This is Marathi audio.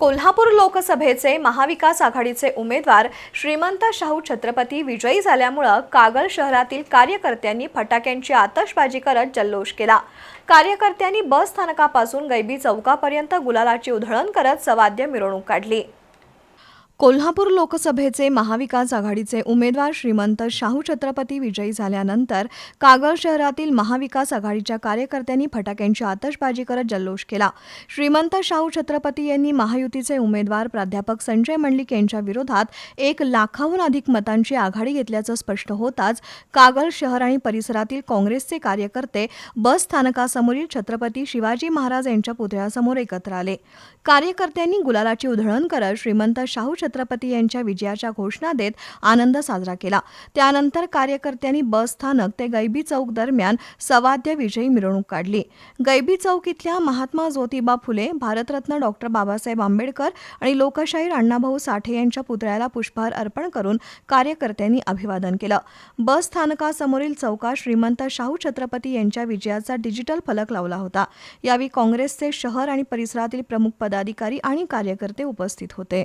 कोल्हापूर लोकसभेचे महाविकास आघाडीचे उमेदवार श्रीमंत शाहू छत्रपती विजयी झाल्यामुळं कागल शहरातील कार्यकर्त्यांनी फटाक्यांची आतषबाजी करत जल्लोष केला. कार्यकर्त्यांनी बस स्थानकापासून गैबी चौकापर्यंत गुलालाची उधळण करत सवाद्य मिरवणूक काढली. कोल्हापूर लोकसभेचे महाविकास आघाडीचे उमेदवार श्रीमंत शाहू छत्रपती विजयी झाल्यानंतर कागल शहरातील महाविकास आघाडीच्या कार्यकर्त्यांनी फटाक्यांची आतषबाजी करत जल्लोष केला. श्रीमंत शाहू छत्रपती यांनी महायुतीचे उमेदवार प्राध्यापक संजय मंडलिक यांच्या विरोधात एक लाखाहून अधिक मतांची आघाडी घेतल्याचं स्पष्ट होताच कागल शहर आणि परिसरातील काँग्रेसचे कार्यकर्ते बस स्थानकासमोरील छत्रपती शिवाजी महाराज यांच्या पुतळ्यासमोर एकत्र आले. कार्यकर्त्यांनी गुलालाची उधळण करत श्रीमंत शाहू छत्रपती यांच्या विजयाच्या घोषणा देत आनंद साजरा केला. त्यानंतर कार्यकर्त्यांनी बस स्थानक ते गैबी चौक दरम्यान सवाद्य विजयी मिरवणूक काढली. गैबी चौक इथल्या महात्मा ज्योतिबा फुले भारतरत्न डॉक्टर बाबासाहेब आंबेडकर आणि लोकशाहीर अण्णाभाऊ साठे यांच्या पुतळ्याला पुष्पहार अर्पण करून कार्यकर्त्यांनी अभिवादन केलं. बस स्थानकासमोरील चौकात श्रीमंत शाहू छत्रपती यांच्या विजयाचा डिजिटल फलक लावला होता. यावेळी काँग्रेसचे शहर आणि परिसरातील प्रमुख पदाधिकारी आणि कार्यकर्ते उपस्थित होते.